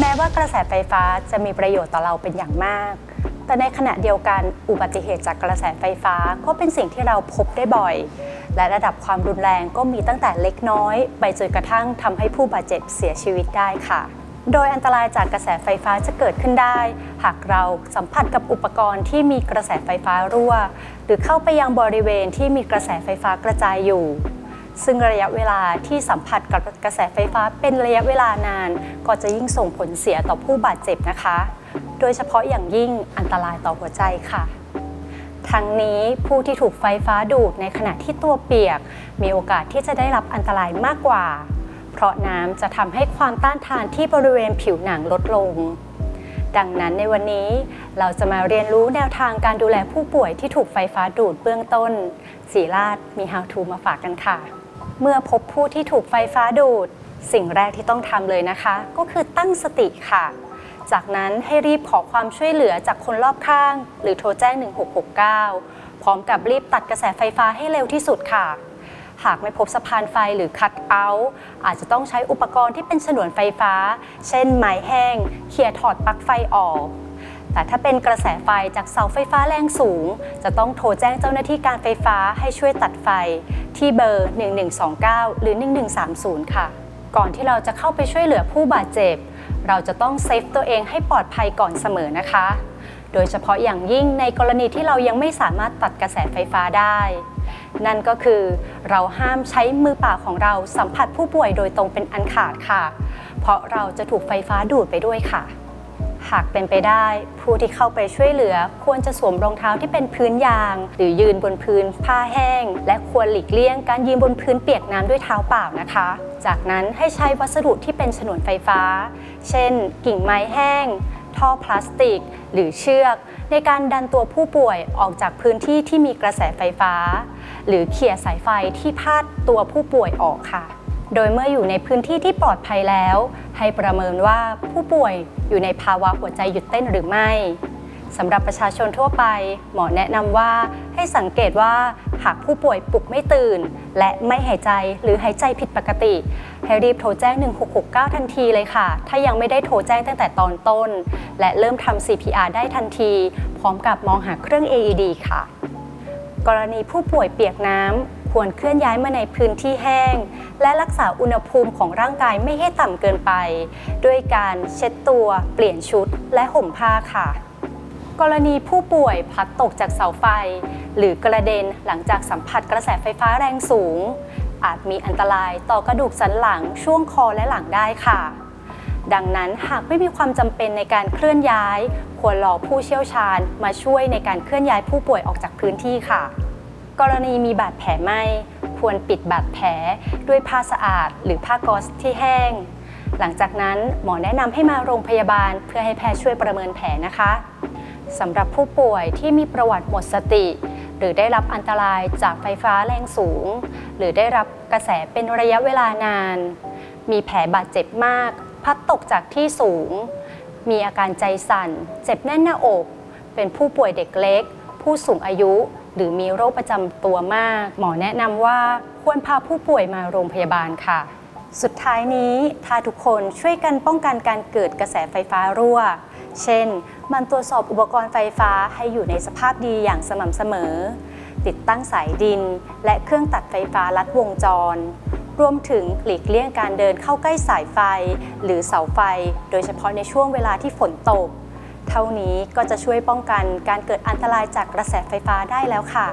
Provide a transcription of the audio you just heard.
แม้ว่ากระแสไฟฟ้าจะมีประโยชน์ต่อเราเป็นอย่างมาก แต่ในขณะเดียวกันอุบัติเหตุจากกระแสไฟฟ้าก็เป็นสิ่งที่เราพบได้บ่อย และระดับความรุนแรงก็มีตั้งแต่เล็กน้อย ไปจนกระทั่งทำให้ผู้บาดเจ็บเสียชีวิตได้ค่ะ โดยอันตรายจากกระแสไฟฟ้าจะเกิดขึ้นได้ หากเราสัมผัสกับอุปกรณ์ที่มีกระแสไฟฟ้ารั่ว หรือเข้าไปยังบริเวณที่มีกระแสไฟฟ้ากระจายอยู่ ซึ่งระยะเวลาที่สัมผัสกับกระแสไฟฟ้าเป็นระยะเวลานาน ก็จะยิ่งส่งผลเสียต่อผู้บาดเจ็บนะคะ โดยเฉพาะอย่างยิ่งอันตรายต่อหัวใจค่ะ ทั้งนี้ผู้ที่ถูกไฟฟ้าดูดในขณะที่ตัวเปียก มีโอกาสที่จะได้รับอันตรายมากกว่า เพราะน้ำจะทำให้ความต้านทานที่บริเวณผิวหนังลดลงดังนั้นในวันนี้เราจะมาเรียนรู้แนวทางการดูแลผู้ป่วยที่ถูกไฟฟ้าดูดเบื้องต้น สีราชมี How to มาฝากกันค่ะ เมื่อพบผู้ที่ถูกไฟฟ้าดูด สิ่งแรกที่ต้องทำเลยนะคะ ก็คือตั้งสติค่ะ จากนั้นให้รีบขอความช่วยเหลือจากคนรอบข้าง หรือโทรแจ้ง 1669 พร้อมกับรีบตัดกระแสไฟฟ้าให้เร็วที่สุดค่ะ หากไม่พบสะพานไฟหรือคัตเอาท์อาจจะต้องใช้อุปกรณ์ที่เป็นฉนวนไฟฟ้า เช่นไม้แห้งเคลียถอดปลั๊กไฟออก แต่ถ้าเป็นกระแสไฟจากเสาไฟฟ้าแรงสูง จะต้องโทรแจ้งเจ้าหน้าที่การไฟฟ้าให้ช่วยตัดไฟ ที่เบอร์ 1129 หรือ 1130 ค่ะ ก่อนที่เราจะเข้าไปช่วยเหลือผู้บาดเจ็บ เราจะต้องเซฟตัวเองให้ปลอดภัยก่อนเสมอนะคะ โดยเฉพาะอย่างยิ่งในกรณีที่เรายังไม่สามารถตัดกระแสไฟฟ้าได้ นั่นก็คือเราห้ามใช้มือเปล่าของเราสัมผัสผู้ป่วยโดยตรงเป็นอันขาดค่ะ เพราะเราจะถูกไฟฟ้าดูดไปด้วยค่ะ หากเป็นไปได้ ผู้ที่เข้าไปช่วยเหลือ ควรจะสวมรองเท้าที่เป็นพื้นยาง หรือยืนบนพื้นผ้าแห้ง และควรหลีกเลี่ยงการยืนบนพื้นเปียกน้ำด้วยเท้าเปล่านะคะ จากนั้นให้ใช้วัสดุที่เป็นฉนวนไฟฟ้า เช่น กิ่งไม้แห้ง ท่อพลาสติก หรือเชือก ในการดันตัวผู้ป่วยออกจากพื้นที่ที่มีกระแสไฟฟ้า หรือเขี่ยสายไฟที่พาดตัวผู้ป่วยออกค่ะ โดยเมื่ออยู่ในพื้นที่ที่ปลอดภัยแล้ว ให้ประเมินว่าผู้ป่วย อยู่ในภาวะหัวใจหยุดเต้นหรือไม่สำหรับประชาชนทั่วไป หมอแนะนำว่าให้สังเกตว่าหากผู้ป่วยปลุกไม่ตื่น และไม่หายใจหรือหายใจผิดปกติ ให้รีบโทรแจ้ง 1669 ทันทีเลยค่ะ ถ้ายังไม่ได้โทรแจ้งตั้งแต่ตอนต้น และเริ่มทำ CPR ได้ทันที พร้อมกับมองหาเครื่อง AED ค่ะ กรณีผู้ป่วยเปียกน้ำ ควรเคลื่อนย้ายมาในพื้นที่แห้ง และรักษาอุณหภูมิของร่างกายไม่ให้ต่ำเกินไป ด้วยการเช็ดตัว เปลี่ยนชุด และห่มผ้าค่ะ กรณีผู้ป่วยพลัดตกจากเสาไฟ หรือกระเด็นหลังจากสัมผัสกระแสไฟฟ้าแรงสูง อาจมีอันตรายต่อกระดูกสันหลังช่วงคอและหลังได้ค่ะดังนั้นหากไม่มีความจำเป็นในการเคลื่อนย้าย ควรรอผู้เชี่ยวชาญมาช่วยในการเคลื่อนย้ายผู้ป่วยออกจากพื้นที่ค่ะ กรณีมีบาดแผลไหมควรปิดบาดแผลด้วยผ้าสะอาด หรือผ้ากอซที่แห้ง หลังจากนั้นหมอแนะนำให้มาโรงพยาบาลเพื่อให้แพทย์ช่วยประเมินแผลนะคะสำหรับผู้ป่วยที่มีประวัติหมดสติ หรือได้รับอันตรายจากไฟฟ้าแรงสูง หรือได้รับกระแสเป็นระยะเวลานาน มีแผลบาดเจ็บมาก พัดตกจากที่สูง มีอาการใจสั่น เจ็บแน่นหน้าอก เป็นผู้ป่วยเด็กเล็ก ผู้สูงอายุ หรือมีโรคประจำตัวมาก หมอแนะนำว่าควรพาผู้ป่วยมาโรงพยาบาลค่ะ สุดท้ายนี้ถ้าทุกคนช่วยกันป้องกันการเกิดกระแสไฟฟ้ารั่ว เช่น มันตรวจสอบอุปกรณ์ไฟฟ้าให้อยู่ในสภาพดีอย่างสม่ำเสมอ ติดตั้งสายดิน และเครื่องตัดไฟฟ้าลัดวงจร รวมถึงหลีกเลี่ยงการเดินเข้าใกล้สายไฟ หรือเสาไฟ โดยเฉพาะในช่วงเวลาที่ฝนตก เท่านี้ก็จะช่วยป้องกันการเกิดอันตรายจากกระแสไฟฟ้าได้แล้วค่ะ